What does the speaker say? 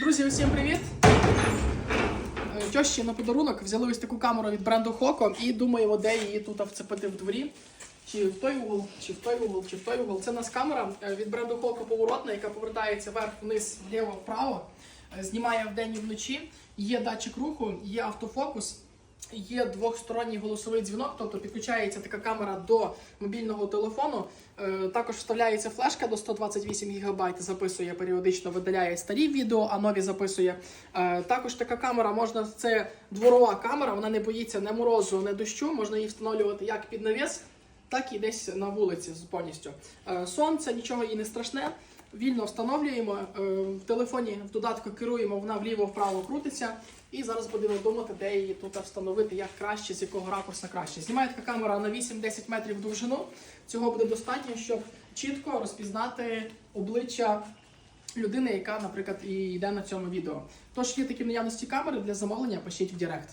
Друзі, усім привіт! Е, Тьощі на подарунок взяли ось таку камеру від бренду Хоко і думаємо, де її тут вцепити в дворі. Чи в той угол, чи в той угол, чи в той угол. Це у нас камера е, від бренду Хоко поворотна, яка повертається вверх, вниз, вліво, вправо. Е, Знімає вдень і вночі. Є датчик руху, є автофокус. Є двохсторонній голосовий дзвінок, тобто підключається така камера до мобільного телефону. Е, також вставляється флешка до 128 ГБ, записує періодично, видаляє старі відео, а нові записує. Е, також така камера можна, це дворова камера, вона не боїться не морозу, не дощу. Можна її встановлювати як під навіс, так і десь на вулиці повністю. Е, сонце, нічого їй не страшне. Вільно встановлюємо е, в телефоні в додатку керуємо, вона вліво-вправо крутиться. І зараз будемо думати, де її тут встановити, як краще, з якого ракурсу краще. Знімає така камера на 8-10 метрів довжину. Цього буде достатньо, щоб чітко розпізнати обличчя людини, яка, наприклад, і йде на цьому відео. Тож є такі наявності камери для замовлення, пишіть в Директ.